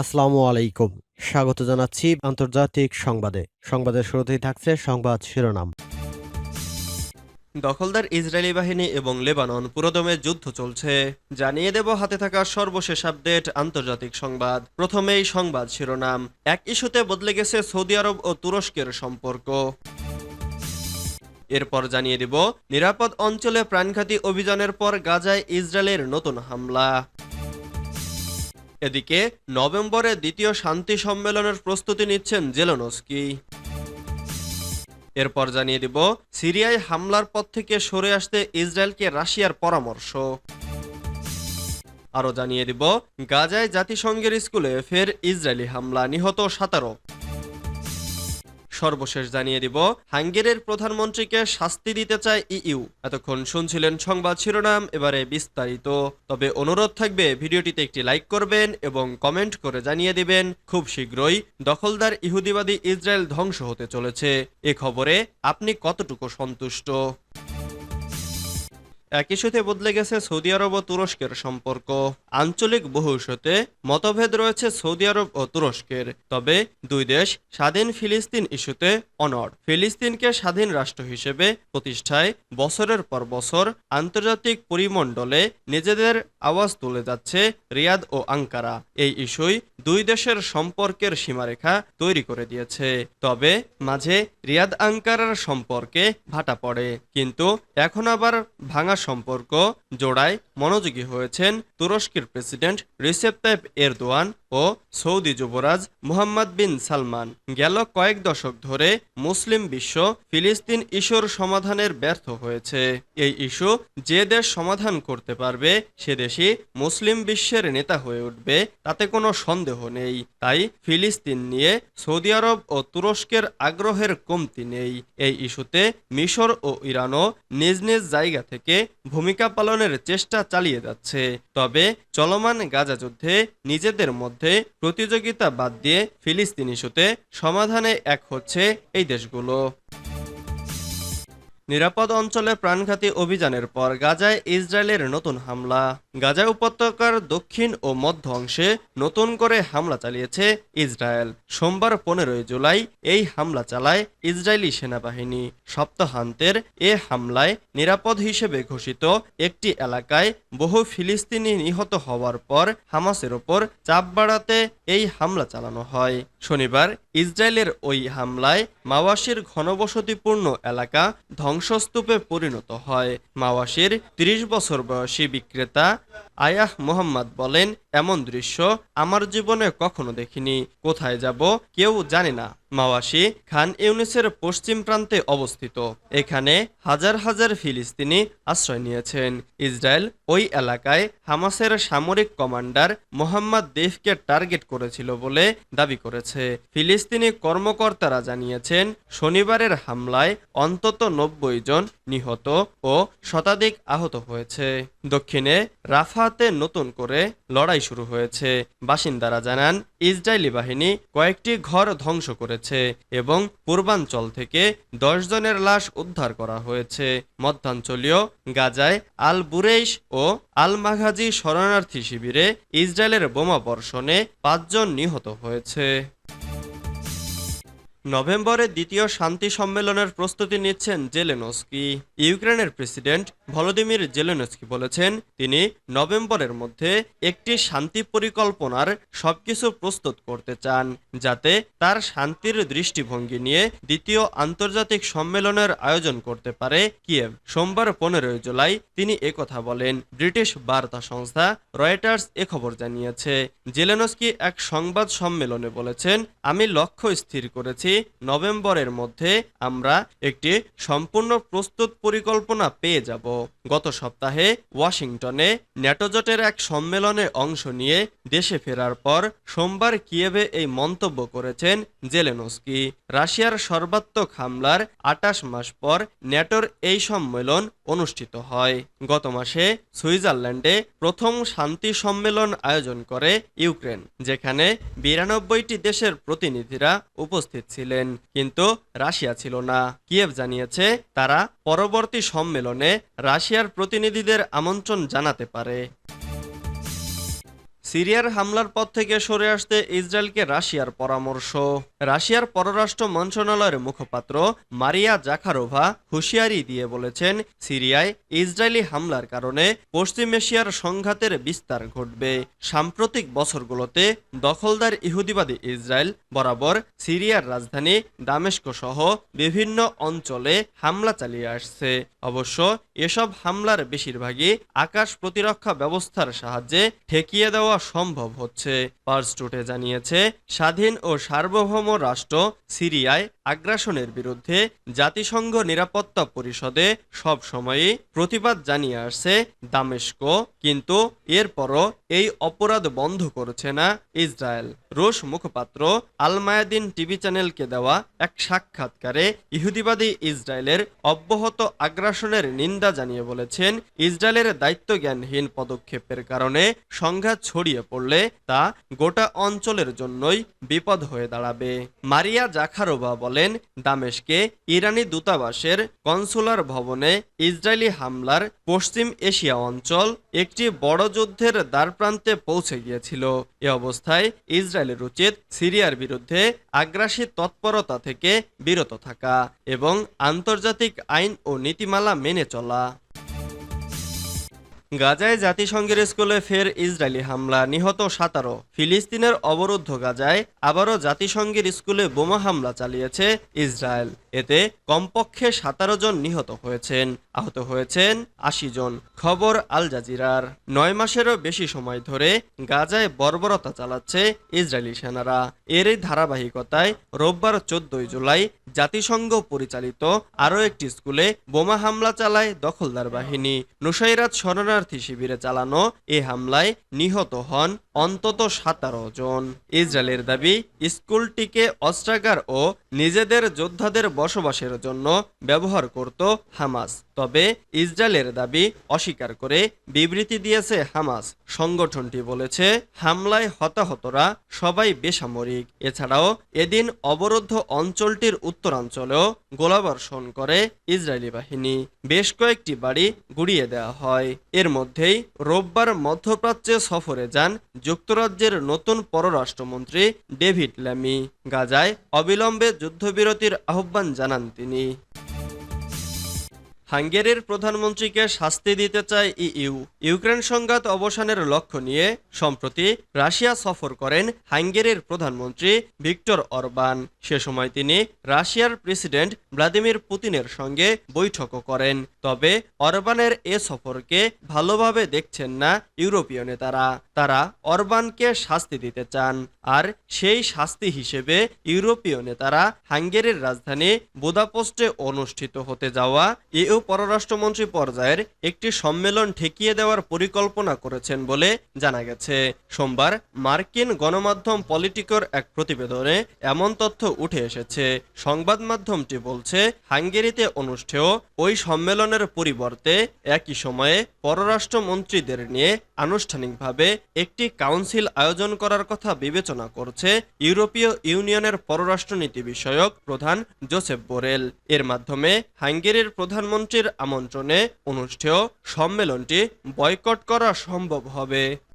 আসসালামু আলাইকুম। স্বাগত জানাচ্ছি আন্তর্জাতিক সংবাদে। সংবাদের শুরুতেই থাকছে সংবাদ শিরোনাম। দখলদার ইসরায়েলি বাহিনী এবং লেবানন পুরোদমে যুদ্ধ চলছে। জানিয়ে দেব হাতে থাকা সর্বশেষ আপডেট আন্তর্জাতিক সংবাদ। প্রথমেই সংবাদ শিরোনাম। এক ইস্যুতে বদলে গেছে সৌদি আরব ও তুরস্কের সম্পর্ক। এরপর জানিয়ে দিব, নিরাপদ অঞ্চলে প্রাণঘাতী অভিযানের পর গাজায় ইসরায়েলের নতুন হামলা। এদিকে নভেম্বরে দ্বিতীয় শান্তি সম্মেলনের প্রস্তুতি নিচ্ছেন জেলোনস্কি। এরপর জানিয়ে দিব, সিরিয়ায় হামলার পর থেকে সরে আসতে ইসরায়েলকে রাশিয়ার পরামর্শ। আরও জানিয়ে দিব, গাজায় জাতিসংঘের স্কুলে ফের ইসরায়েলি হামলা, নিহত সাতারো। সর্বশেষ জানিয়ে দিব। হাঙ্গেরির প্রধানমন্ত্রীকে শাস্তি দিতে চায় ইইউ। এতক্ষণ শুনছিলেন সংবাদ শিরোনাম, এবারে বিস্তারিত। তবে অনুরোধ থাকবে, ভিডিওটিতে একটি লাইক করবেন এবং কমেন্ট করে জানিয়ে দিবেন, খুব শীঘ্রই দখলদার ইহুদিবাদী ইসরায়েল ধ্বংস হতে চলেছে। এ খবরে আপনি কতটুকু সন্তুষ্ট? একই সাথে বদলে গেছে সৌদি আরব ও তুরস্কের সম্পর্ক। আঞ্চলিক বহু ইস্যুতে মতভেদ রয়েছে সৌদি আরব ও তুরস্কের। তবে দুই দেশ স্বাধীন ফিলিস্তিন ইস্যুতে অনড়। ফিলিস্তিনকে স্বাধীন রাষ্ট্র হিসেবে প্রতিষ্ঠায় বছরের পর বছর আন্তর্জাতিক পরিমণ্ডলে নিজেদের আওয়াজ তুলে যাচ্ছে রিয়াদ ও আঙ্কারা। এই ইস্যুই দুই দেশের সম্পর্কের সীমারেখা তৈরি করে দিয়েছে। তবে মাঝে রিয়াদ আঙ্কারার সম্পর্কে ভাটা পড়ে। কিন্তু এখন আবার ভাঙা সম্পর্ক জোড়ায় মনোযোগী হয়েছেন তুরস্কের প্রেসিডেন্ট রিসেপ তাইপ এরদোয়ান। ও সৌদি যুবরাজ মুহাম্মদ বিন সালমান গেল কয়েক দশক ধরে মুসলিম বিশ্ব ফিলিস্তিন ইস্যুর সমাধানের ব্যর্থ হয়েছে। এই ইস্যু যে দেশ সমাধান করতে পারবে, সে দেশই মুসলিম বিশ্বের নেতা হয়ে উঠবে, তাতে কোনো সন্দেহ নেই। তাই ফিলিস্তিন নিয়ে সৌদি আরব ও তুরস্কের আগ্রহের কমতি নেই। এই ইস্যুতে মিশর ও ইরানও নিজ নিজ জায়গা থেকে ভূমিকা পালনের চেষ্টা চালিয়ে যাচ্ছে। তবে চলমান গাজা যুদ্ধে নিজেদের মধ্যে প্রতিযোগিতা বাদ দিয়ে ফিলিস্তিন ইস্যুতে সমাধানে এক হচ্ছে এই দেশগুলো। নিরাপদ অঞ্চলে প্রাণঘাতী অভিযানের পর গাজায় ইসরায়েলের নতুন হামলা। গাজা উপত্যকার দক্ষিণ ও মধ্য অংশে নতুন করে হামলা চালিয়েছে ইসরায়েল। সোমবার পনেরোই জুলাই এই হামলা চালায় ইসরায়েলি সেনাবাহিনী। সপ্তাহান্তের এ হামলায় নিরাপদ হিসেবে ঘোষিত একটি এলাকায় বহু ফিলিস্তিনি নিহত হওয়ার পর হামাসের ওপর চাপ বাড়াতে এই হামলা চালানো হয়। শনিবার ইসরায়েলের ওই হামলায় মাওয়াসের ঘনবসতিপূর্ণ এলাকা ধ্বংসস্তূপে পরিণত হয়। মাওয়াসের ৩০ বছর বয়সী বিক্রেতা আয়াহ মোহাম্মদ বলেন, এমন দৃশ্য আমার জীবনে কখনো দেখিনি। কোথায় যাব কেউ জানে না। মাওয়াশি খান ইউনিসের পশ্চিম প্রান্তে অবস্থিত। এখানে হাজার হাজার ফিলিস্তিনি আশ্রয় নিয়েছেন। ইসরায়েল ওই এলাকায় হামাসের সামরিক কমান্ডার মোহাম্মদ দেফকে টার্গেট করেছিল বলে দাবি করেছে। ফিলিস্তিনি কর্মকর্তারা জানিয়েছেন, শনিবারের হামলায় অন্তত নব্বই জন নিহত ও শতাধিক আহত হয়েছে। দক্ষিণে রাফাতে নতুন করে লড়াই শুরু হয়েছে। বাসিন্দারা জানান, ইসরায়েলি বাহিনী কয়েকটি ঘর ধ্বংস করেছে এবং পূর্বাঞ্চল থেকে দশ জনের লাশ উদ্ধার করা হয়েছে। মধ্যাঞ্চলীয় গাজায় আল বুরেইশ ও আল মাঘাজি শরণার্থী শিবিরে ইসরায়েলের বোমা বর্ষণে পাঁচজন নিহত হয়েছে। নভেম্বরে দ্বিতীয় শান্তি সম্মেলনের প্রস্তুতি নিচ্ছেন জেলেনস্কি। ইউক্রেনের প্রেসিডেন্ট ভলোদিমির জেলেনস্কি বলেছেন, তিনি নভেম্বরের মধ্যে একটি শান্তি পরিকল্পনার সবকিছু প্রস্তুত করতে চান, যাতে তার শান্তির দৃষ্টিভঙ্গি নিয়ে দ্বিতীয় আন্তর্জাতিক সম্মেলনের আয়োজন করতে পারে কিয়েভ। সোমবার পনেরোই জুলাই তিনি একথা বলেন। ব্রিটিশ বার্তা সংস্থা রয়টার্স এ খবর জানিয়েছে, জেলেনস্কি এক সংবাদ সম্মেলনে বলেছেন, আমি লক্ষ্য স্থির করেছি নভেম্বরের মধ্যে আমরা একটি সম্পূর্ণ প্রস্তুত পরিকল্পনা পেয়ে যাব। গত সপ্তাহে ওয়াশিংটনে ন্যাটোজোটের এক সম্মেলনে অংশ নিয়ে দেশে ফেরার পর সোমবার কিয়েভে এই মন্তব্য করেছেন জেলেনস্কি। রাশিয়ার সর্বাত্মক হামলার আটাশ মাস পর ন্যাটোর এই সম্মেলন অনুষ্ঠিত হয়। গত মাসে সুইজারল্যান্ডে প্রথম শান্তি সম্মেলন আয়োজন করে ইউক্রেন, যেখানে বিরানব্বইটি দেশের প্রতিনিধিরা উপস্থিত ছিলেন কিন্তু রাশিয়া ছিল না। কিয়েভ জানিয়েছে তারা পরবর্তী সম্মেলনে রাশিয়ার প্রতিনিধিদের আমন্ত্রণ জানাতে পারে। সিরিয়ার হামলার পর থেকে সরে আসতে ইসরায়েলকে রাশিয়ার পরামর্শ। রাশিয়ার পররাষ্ট্র মন্ত্রণালয়ের মুখপাত্র মারিয়া জাখারোভা হুঁশিয়ারি দিয়ে বলেছেন, সিরিয়ায় ইসরায়েলি হামলার কারণে পশ্চিম এশিয়ার সংঘাতের বিস্তার ঘটবে। সাম্প্রতিক বছরগুলোতে দখলদার ইহুদিবাদী ইসরায়েল বরাবর সিরিয়ার রাজধানী দামেস্ক সহ বিভিন্ন অঞ্চলে হামলা চালিয়ে আসছে। অবশ্য এসব হামলার বেশিরভাগই আকাশ প্রতিরক্ষা ব্যবস্থার সাহায্যে ঠেকিয়ে দেওয়া সম্ভব হচ্ছে, পার্স টুটে জানিয়েছে, স্বাধীন ও সার্বভৌম রাষ্ট্র সিরিয়ায় আগ্রাসনের বিরুদ্ধে জাতিসংঘ নিরাপত্তা পরিষদে সব সময়ই প্রতিবাদ জানিয়ে আসছে দামেস্ক, কিন্তু এরপরও এই অপরাধ বন্ধ করছে না ইসরায়েল। রুশ মুখপাত্র আলমায়াদিন টিভি চ্যানেলকে দেওয়া এক সাক্ষাৎকারে ইহুদিবাদী ইসরায়েলের অব্যাহত আগ্রাসনের নিন্দা জানিয়ে বলেছেন, ইসরায়েলের দায়িত্বজ্ঞানহীন পদক্ষেপের কারণে সংঘাত ছড়িয়ে পড়লে তা গোটা অঞ্চলের জন্যই বিপদ হয়ে দাঁড়াবে। মারিয়া জাখারোভা বলেন দামেশকে ইরানি দূতাবাসের কনসুলার ভবনে ইসরায়েলি হামলার পশ্চিম এশিয়া অঞ্চল একটি বড় যুদ্ধের দ্বারপ্রান্তে পৌঁছে গিয়েছিল। এ অবস্থায় ইসরায়েলের উচিত সিরিয়ার বিরুদ্ধে আগ্রাসী তৎপরতা থেকে বিরত থাকা এবং আন্তর্জাতিক আইন ও নীতিমালা মেনে চলা। গাজায় জাতিসংঘের স্কুলে ফের ইসরায়েলি হামলা, নিহত সাতারো ফিলিস্তিনের অবরুদ্ধ গাজায় আবারও জাতিসংঘের স্কুলে বোমা হামলা চালিয়েছে ইসরায়েল। এতে কমপক্ষে সাতারো জন নিহত হয়েছেন। আহত হয়েছেন আশি জন। খবর আল জাজিরার। নয় মাসেরও বেশি সময় ধরে গাজায় বর্বরতা চালাচ্ছে ইসরায়েলি সেনারা। এরই ধারাবাহিকতায় রোববার চোদ্দই জুলাই জাতিসংঘ পরিচালিত আরও একটি স্কুলে বোমা হামলা চালায় দখলদার বাহিনী। নুসাইরাত শরণার্থী শিবিরে চালানো এ হামলায় নিহত হন অন্তত সাতারো জন। ইসরায়েলের দাবি, স্কুলটিকে অস্ত্রাগার ও নিজেদের যোদ্ধাদের বসবাসের জন্য ব্যবহার করত হামাস। তবে ইসরায়েলের দাবি অস্বীকার করে বিবৃতি দিয়েছে হামাস। সংগঠনটি বলেছে, হামলায় হতাহতরা সবাই বেসামরিক। এছাড়াও এদিন অবরুদ্ধ অঞ্চলটির উত্তরাঞ্চলেও গোলাবর্ষণ করে ইসরায়েলি বাহিনী। বেশ কয়েকটি বাড়ি গুড়িয়ে দেওয়া হয়। এর মধ্যেই রোববার মধ্যপ্রাচ্যে সফরে যান যুক্তরাজ্যের নতুন পররাষ্ট্রমন্ত্রী ডেভিড ল্যামি গাজায় অবিলম্বে যুদ্ধবিরতির আহ্বান জানান তিনি। হাঙ্গেরির প্রধানমন্ত্রীকে শাস্তি দিতে চায় ইইউ। ইউক্রেন সংঘাত অবসানের লক্ষ্য নিয়ে সম্প্রতি রাশিয়া সফর করেন হাঙ্গেরির প্রধানমন্ত্রী ভিক্টর অরবান। সে সময় তিনি রাশিয়ার প্রেসিডেন্ট ভ্লাদিমির পুতিনের সঙ্গে বৈঠকও করেন। তবে অরবানের এ সফরকে ভালোভাবে দেখছেন না ইউরোপীয় নেতারা। তারা অরবানকে শাস্তি দিতে চান। আর সেই শাস্তি হিসেবে ইউরোপীয় নেতারা হাঙ্গেরির রাজধানী বুদাপোস্টে অনুষ্ঠিত হতে যাওয়া ইউ পররাষ্ট্রমন্ত্রী পর্যায়ের একটি সম্মেলন ঠেকিয়ে দেওয়ার পরিকল্পনা করেছেন বলে জানা গেছে। সোমবার মার্কিন গণমাধ্যম পলিটিকোর এক প্রতিবেদনে এমন তথ্য উঠে এসেছে। সংবাদ মাধ্যমটি বলছে, হাঙ্গেরিতে অনুষ্ঠেয় ওই সম্মেলনের পরিবর্তে একই সময়ে পররাষ্ট্রমন্ত্রীদের নিয়ে আনুষ্ঠানিকভাবে একটি কাউন্সিল আয়োজন করার কথা বিবেচনা করছে ইউরোপীয় ইউনিয়নের পররাষ্ট্রনীতি বিষয়ক প্রধান জোসেফ বোরেল। এর মাধ্যমে হাঙ্গেরির প্রধানমন্ত্রীর আমন্ত্রণে অনুষ্ঠেয় সম্মেলনটি বয়কট করা সম্ভব হবে।